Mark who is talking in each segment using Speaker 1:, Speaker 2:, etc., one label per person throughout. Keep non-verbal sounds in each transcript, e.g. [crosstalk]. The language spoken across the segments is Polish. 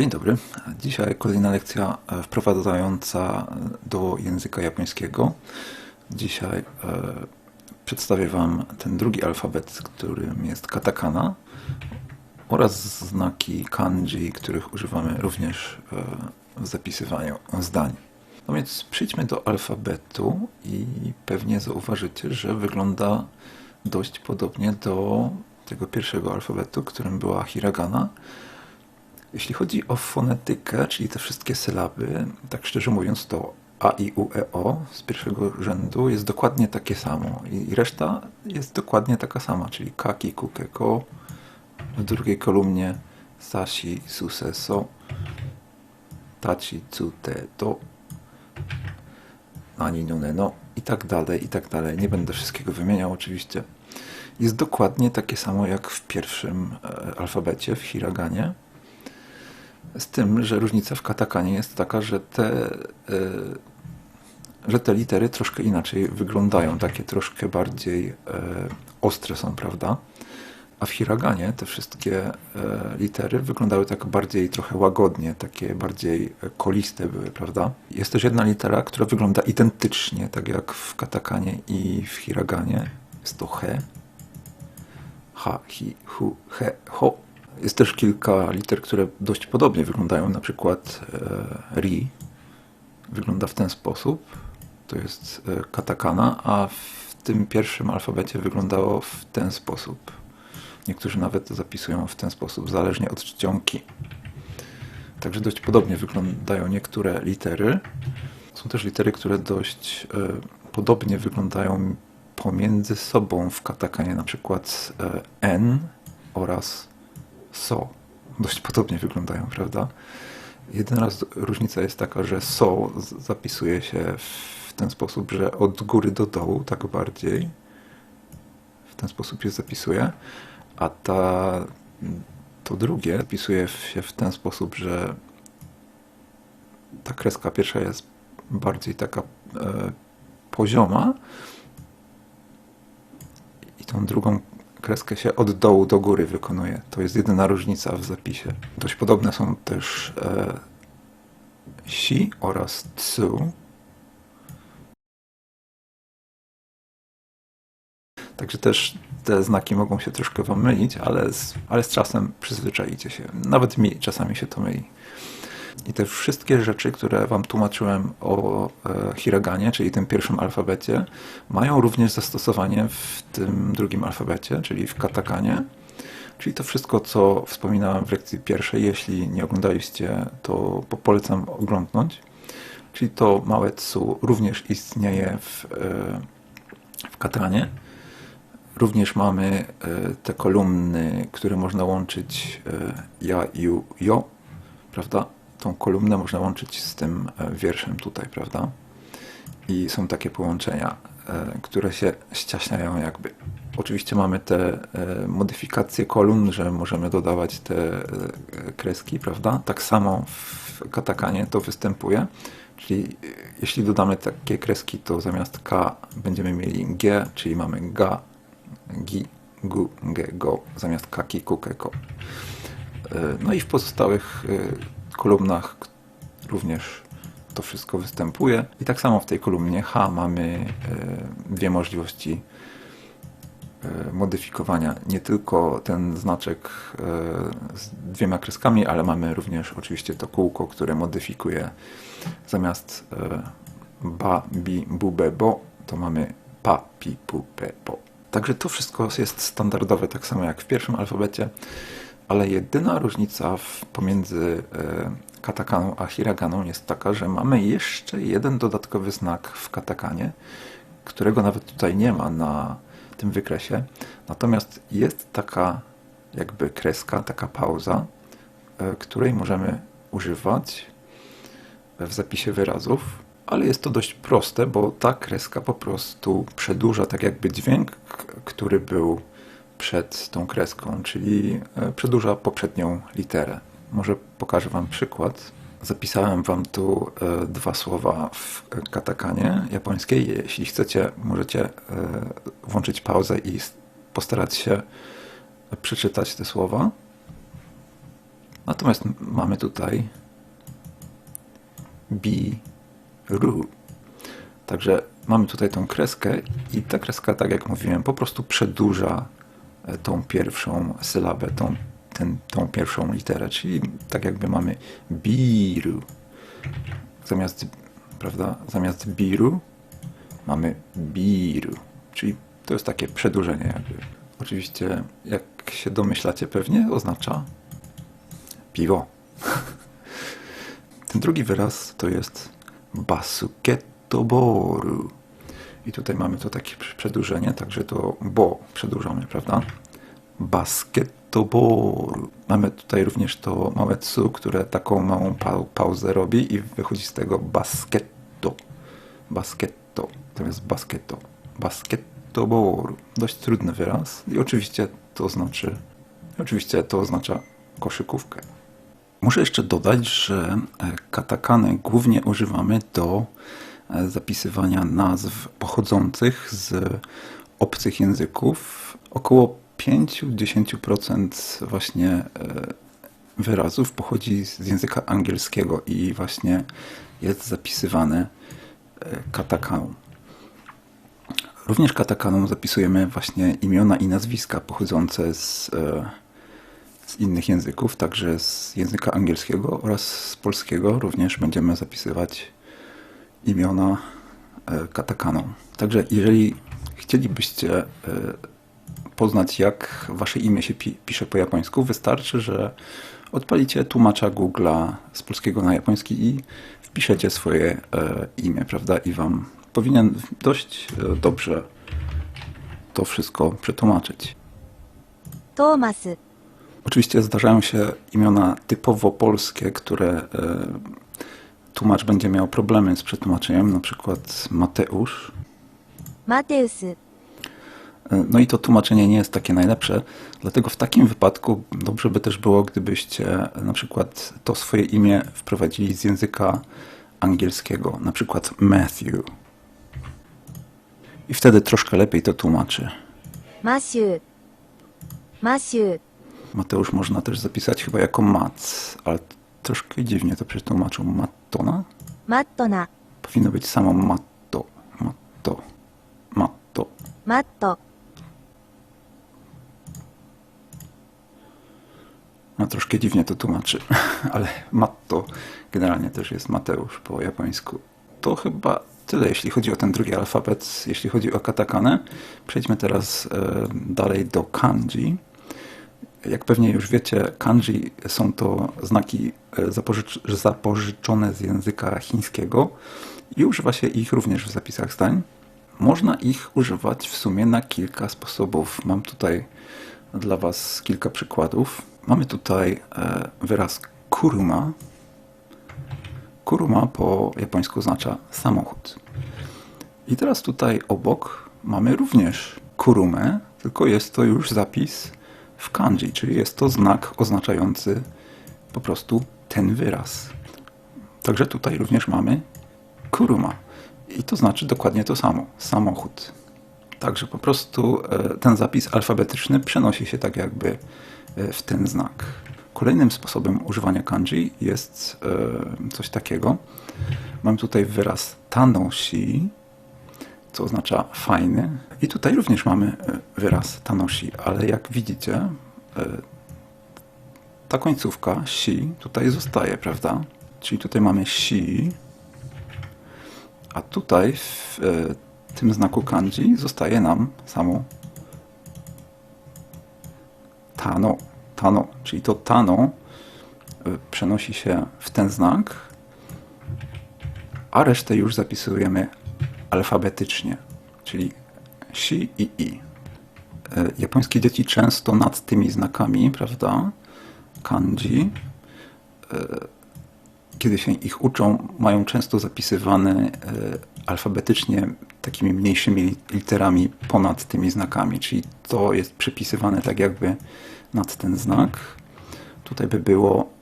Speaker 1: Dzień dobry. Dzisiaj kolejna lekcja e, wprowadzająca do języka japońskiego. Dzisiaj e, przedstawię Wam ten drugi alfabet, którym jest katakana oraz znaki kanji, których używamy również e, w zapisywaniu zdań. No więc przejdźmy do alfabetu i pewnie zauważycie, że wygląda dość podobnie do tego pierwszego alfabetu, którym była hiragana. Jeśli chodzi o fonetykę, czyli te wszystkie sylaby, tak szczerze mówiąc, to A, I, U, E, O z pierwszego rzędu jest dokładnie takie samo i reszta jest dokładnie taka sama, czyli Kaki, Kuke, Ko, w drugiej kolumnie Sashi, Suse, So, Tachi, Tsute, To, Ani, Nune, No i tak dalej, i tak dalej. Nie będę wszystkiego wymieniał oczywiście. Jest dokładnie takie samo jak w pierwszym e, alfabecie, w hiraganie. Z tym, że różnica w katakanie jest taka, że te, yy, że te litery troszkę inaczej wyglądają, takie troszkę bardziej yy, ostre są, prawda? A w hiraganie te wszystkie yy, litery wyglądały tak bardziej trochę łagodnie, takie bardziej koliste były, prawda? Jest też jedna litera, która wygląda identycznie, tak jak w katakanie i w hiraganie. Jest to he. Ha, hi, hu, he, ho jest też kilka liter, które dość podobnie wyglądają. Na przykład e, ri wygląda w ten sposób. To jest e, katakana, a w tym pierwszym alfabecie wyglądało w ten sposób. Niektórzy nawet zapisują w ten sposób, zależnie od czcionki. Także dość podobnie wyglądają niektóre litery. Są też litery, które dość e, podobnie wyglądają pomiędzy sobą w katakanie, na przykład N oraz so dość podobnie wyglądają, prawda? Jedyna różnica jest taka, że so zapisuje się w ten sposób, że od góry do dołu, tak bardziej. W ten sposób się zapisuje, a ta, to drugie zapisuje się w ten sposób, że ta kreska pierwsza jest bardziej taka e, pozioma i tą drugą kreskę się od dołu do góry wykonuje. To jest jedyna różnica w zapisie. Dość podobne są też e, si oraz tsu. Także też te znaki mogą się troszkę wam mylić, ale z, ale z czasem przyzwyczajicie się. Nawet mi czasami się to myli. I te wszystkie rzeczy, które Wam tłumaczyłem o e, hiraganie, czyli tym pierwszym alfabecie, mają również zastosowanie w tym drugim alfabecie, czyli w katakanie. Czyli to wszystko, co wspominałem w lekcji pierwszej, jeśli nie oglądaliście, to polecam oglądnąć. Czyli to małe tsu również istnieje w, e, w katanie. Również mamy e, te kolumny, które można łączyć ja, ju, jo, prawda? Tą kolumnę można łączyć z tym e, wierszem tutaj, prawda? I są takie połączenia, e, które się ściaśniają jakby. Oczywiście mamy te e, modyfikacje kolumn, że możemy dodawać te kreski, prawda? Tak samo w katakanie to występuje. Czyli jeśli dodamy takie kreski, to zamiast K będziemy mieli G, czyli mamy ga, gi, gu, ge, go, zamiast kaki, kuke, ko. No i w pozostałych kolumnach również to wszystko występuje. I tak samo w tej kolumnie H mamy e, dwie możliwości e, modyfikowania. Nie tylko ten znaczek e, z dwiema kreskami, ale mamy również oczywiście to kółko, które modyfikuje zamiast ba, bi, bu, be, bo, to mamy pa, pi, pu, pe, po. Także to wszystko jest standardowe, tak samo jak w pierwszym alfabecie ale jedyna różnica w, pomiędzy e, katakaną a hiraganą jest taka, że mamy jeszcze jeden dodatkowy znak w katakanie, którego nawet tutaj nie ma na tym wykresie. Natomiast jest taka jakby kreska, taka pauza, e, której możemy używać w zapisie wyrazów, ale jest to dość proste, bo ta kreska po prostu przedłuża tak jakby dźwięk, który był przed tą kreską, czyli e, przedłuża poprzednią literę. Może pokażę Wam przykład. Zapisałem Wam tu e, dwa słowa w katakanie japońskiej. Jeśli chcecie, możecie e, włączyć pauzę i postarać się przeczytać te słowa. Natomiast mamy tutaj biru. Także mamy tutaj tą kreskę i ta kreska, tak jak mówiłem, po prostu przedłuża tą pierwszą sylabę, tą, ten, tą pierwszą literę, czyli tak jakby mamy biru. Zamiast, prawda, zamiast biru mamy biru, czyli to jest takie przedłużenie jakby. Oczywiście, jak się domyślacie pewnie, oznacza piwo. [laughs] Ten drugi wyraz to jest basuketoboru. I tutaj mamy to takie przedłużenie, także to bo przedłużamy, prawda? Basketoboru. Mamy tutaj również to małe cu, które taką małą pa pauzę robi i wychodzi z tego basketto. Basketto. To jest basketo. Basketoboru. Dość trudny wyraz. I oczywiście to znaczy, oczywiście to oznacza koszykówkę. Muszę jeszcze dodać, że e, katakany głównie używamy do zapisywania nazw pochodzących z obcych języków. Około 5-10% właśnie e, wyrazów pochodzi z języka angielskiego i właśnie jest zapisywane katakaną. Również katakaną zapisujemy właśnie imiona i nazwiska pochodzące z z innych języków, także z języka angielskiego oraz z polskiego również będziemy zapisywać imiona e, katakaną. Także jeżeli chcielibyście e, poznać, jak wasze imię się pisze po japońsku, wystarczy, że odpalicie tłumacza Google'a z polskiego na japoński i wpiszecie swoje e, imię, prawda? I wam powinien dość dobrze to wszystko przetłumaczyć.
Speaker 2: Tomas.
Speaker 1: Oczywiście zdarzają się imiona typowo polskie, które tłumacz będzie miał problemy z przetłumaczeniem, na przykład Mateusz.
Speaker 2: Mateus.
Speaker 1: E, no i to tłumaczenie nie jest takie najlepsze, dlatego w takim wypadku dobrze by też było, gdybyście na przykład to swoje imię wprowadzili z języka angielskiego, na przykład Matthew. I wtedy troszkę lepiej to tłumaczy.
Speaker 2: Matthew. Matthew.
Speaker 1: Mateusz można też zapisać chyba jako Mac, ale troszkę dziwnie to przetłumaczył. Mattona?
Speaker 2: Mattona.
Speaker 1: Powinno być samo Matto. Matto. Matto.
Speaker 2: Matto.
Speaker 1: No troszkę dziwnie to tłumaczy, [laughs] ale Matto generalnie też jest Mateusz po japońsku. To chyba tyle, jeśli chodzi o ten drugi alfabet, jeśli chodzi o katakanę. Przejdźmy teraz e, dalej do kanji. Jak pewnie już wiecie, kanji są to znaki e, zapożycz zapożyczone z języka chińskiego i używa się ich również w zapisach zdań. Można ich używać w sumie na kilka sposobów. Mam tutaj dla Was kilka przykładów. Mamy tutaj e, wyraz kuruma. Kuruma po japońsku oznacza samochód. I teraz tutaj obok mamy również kurumę, tylko jest to już zapis w kanji, czyli jest to znak oznaczający po prostu ten wyraz. Także tutaj również mamy kuruma i to znaczy dokładnie to samo, samochód. Także po prostu e, ten zapis alfabetyczny przenosi się tak jakby e, w ten znak. Kolejnym sposobem używania kanji jest e, coś takiego. Mam tutaj wyraz tanoshi, co oznacza fajny. I tutaj również mamy e, wyraz tanoshi, ale jak widzicie, e, ta końcówka si tutaj zostaje, prawda? Czyli tutaj mamy si, a tutaj w e, tym znaku kanji zostaje nam samo tano. Tano, czyli to tano przenosi się w ten znak, a resztę już zapisujemy alfabetycznie, czyli si i i. E, japońskie dzieci często nad tymi znakami, prawda, kanji, e, kiedy się ich uczą, mają często zapisywane e, alfabetycznie takimi mniejszymi literami ponad tymi znakami, czyli to jest przepisywane tak jakby nad ten znak. Tutaj by było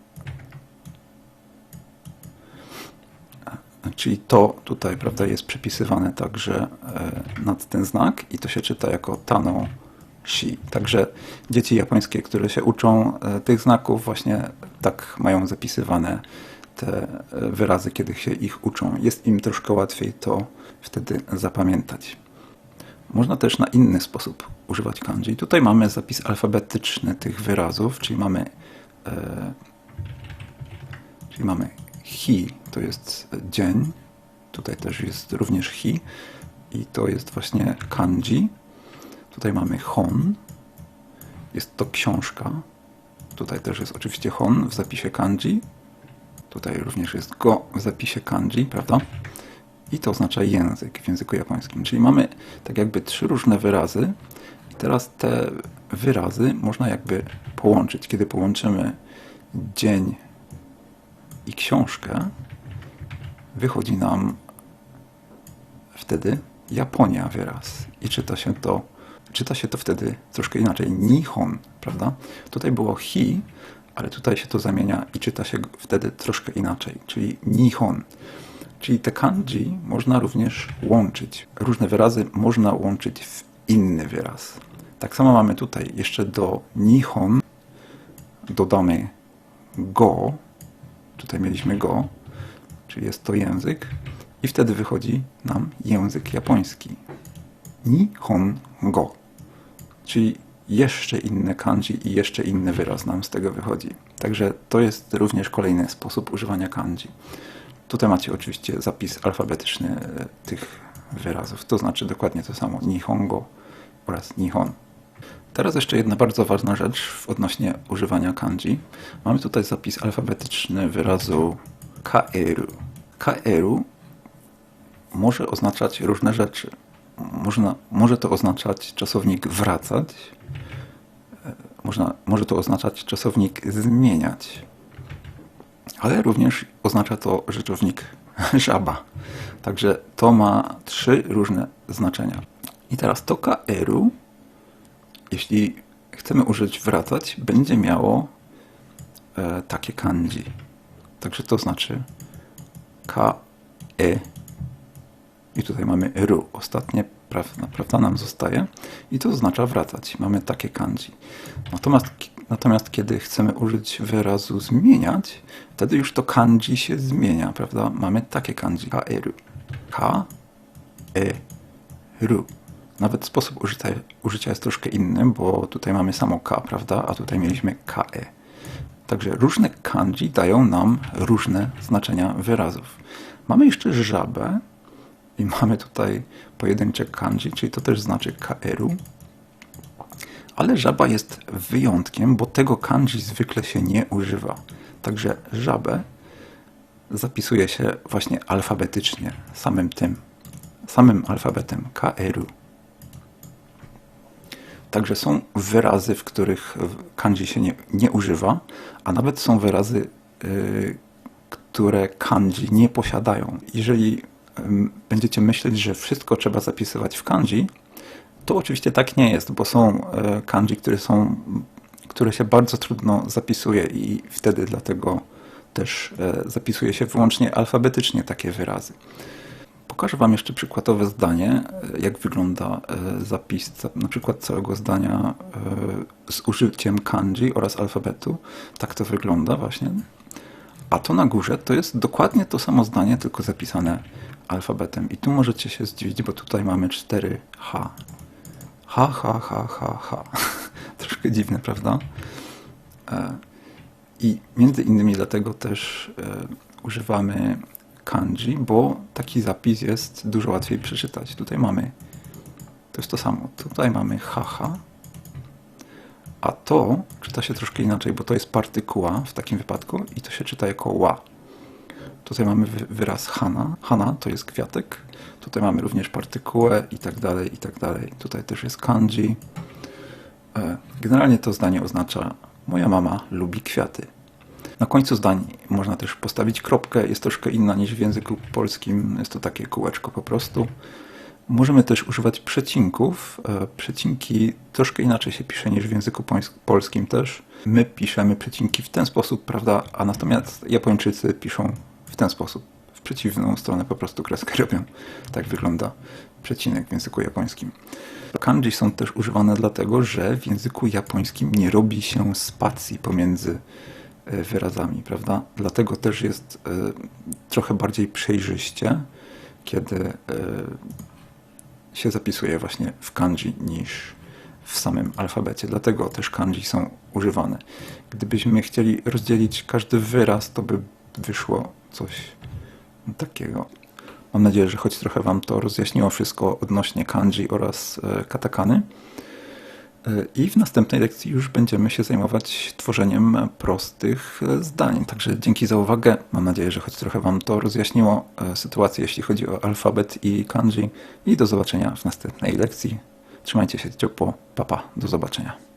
Speaker 1: Czyli to tutaj prawda, jest przepisywane także e, nad ten znak i to się czyta jako tano shi. Także dzieci japońskie, które się uczą e, tych znaków, właśnie tak mają zapisywane te e, wyrazy, kiedy się ich uczą. Jest im troszkę łatwiej to wtedy zapamiętać. Można też na inny sposób używać kanji. Tutaj mamy zapis alfabetyczny tych wyrazów, czyli mamy, e, czyli mamy hi, to jest dzień, tutaj też jest również hi i to jest właśnie kanji. Tutaj mamy hon, jest to książka. Tutaj też jest oczywiście hon w zapisie kanji. Tutaj również jest go w zapisie kanji, prawda? I to oznacza język w języku japońskim. Czyli mamy tak jakby trzy różne wyrazy. I teraz te wyrazy można jakby połączyć. Kiedy połączymy dzień i książkę, wychodzi nam wtedy Japonia wyraz. I czyta się to, czyta się to wtedy troszkę inaczej. Nihon, prawda? Tutaj było hi, ale tutaj się to zamienia i czyta się wtedy troszkę inaczej, czyli Nihon. Czyli te kanji można również łączyć. Różne wyrazy można łączyć w inny wyraz. Tak samo mamy tutaj jeszcze do Nihon dodamy go. Tutaj mieliśmy go, czyli jest to język. I wtedy wychodzi nam język japoński. Nihon go. Czyli jeszcze inne kanji i jeszcze inny wyraz nam z tego wychodzi. Także to jest również kolejny sposób używania kanji. Tutaj macie oczywiście zapis alfabetyczny e, tych wyrazów, to znaczy dokładnie to samo Nihongo oraz Nihon. Teraz jeszcze jedna bardzo ważna rzecz odnośnie używania kanji. Mamy tutaj zapis alfabetyczny wyrazu kaeru. Kaeru może oznaczać różne rzeczy. Można, może to oznaczać czasownik wracać, e, można, może to oznaczać czasownik zmieniać, ale również oznacza to rzeczownik [laughs] żaba. Także to ma trzy różne znaczenia. I teraz to kaeru, jeśli chcemy użyć wracać, będzie miało e, takie kanji. Także to znaczy ka, e, i tutaj mamy ru. Ostatnie prawda, prawda nam zostaje i to oznacza wracać. Mamy takie kanji. Natomiast, natomiast kiedy chcemy użyć wyrazu zmieniać, wtedy już to kanji się zmienia, prawda? Mamy takie kanji. Ka, e, ru. Ka, e, ru. Nawet sposób użycia, użycia jest troszkę inny, bo tutaj mamy samo ka, prawda? A tutaj mieliśmy ka, e. Także różne kanji dają nam różne znaczenia wyrazów. Mamy jeszcze żabę, i [laughs] mamy tutaj pojedyncze kanji, czyli to też znaczy kaeru. Ale żaba jest wyjątkiem, bo tego kanji zwykle się nie używa. Także żabę zapisuje się właśnie alfabetycznie, samym tym, samym alfabetem kaeru. Także są wyrazy, w których kanji się nie, nie używa, a nawet są wyrazy, yy, które kanji nie posiadają. Jeżeli będziecie myśleć, że wszystko trzeba zapisywać w kanji, to oczywiście tak nie jest, bo są e, kanji, które są, które się bardzo trudno zapisuje i wtedy dlatego też e, zapisuje się wyłącznie alfabetycznie takie wyrazy. Pokażę Wam jeszcze przykładowe zdanie, e, jak wygląda zapis na przykład całego zdania z użyciem kanji oraz alfabetu. Tak to wygląda właśnie. A to na górze to jest dokładnie to samo zdanie, tylko zapisane alfabetem. I tu możecie się zdziwić, bo tutaj mamy 4 H. H, H, H, H, H. [laughs] Troszkę dziwne, prawda? E, I między innymi dlatego też e, używamy kanji, bo taki zapis jest dużo łatwiej przeczytać. Tutaj mamy, to jest to samo, tutaj mamy haha, a to czyta się troszkę inaczej, bo to jest partykuła w takim wypadku i to się czyta jako ła. Tutaj mamy wyraz hana. Hana to jest kwiatek. Tutaj mamy również partykułę i tak dalej, i tak dalej. Tutaj też jest kanji. E, generalnie to zdanie oznacza moja mama lubi kwiaty. Na końcu zdań można też postawić kropkę. Jest troszkę inna niż w języku polskim. Jest to takie kółeczko po prostu. Możemy też używać przecinków. E, przecinki troszkę inaczej się pisze niż w języku polskim też. My piszemy przecinki w ten sposób, prawda? A natomiast Japończycy piszą w ten sposób. W przeciwną stronę po prostu kreskę [laughs] robią. Tak wygląda przecinek w języku japońskim. Kanji są też używane dlatego, że w języku japońskim nie robi się spacji pomiędzy wyrazami, prawda? Dlatego też jest e, trochę bardziej przejrzyście, kiedy e, się zapisuje właśnie w kanji niż w samym alfabecie. Dlatego też kanji są używane. Gdybyśmy chcieli rozdzielić każdy wyraz, to by wyszło coś takiego. Mam nadzieję, że choć trochę Wam to rozjaśniło wszystko odnośnie kanji oraz e, katakany. I w następnej lekcji już będziemy się zajmować tworzeniem prostych zdań. Także dzięki za uwagę. Mam nadzieję, że choć trochę Wam to rozjaśniło e, sytuację, jeśli chodzi o alfabet i kanji. I do zobaczenia w następnej lekcji. Trzymajcie się ciepło. Papa. Do zobaczenia.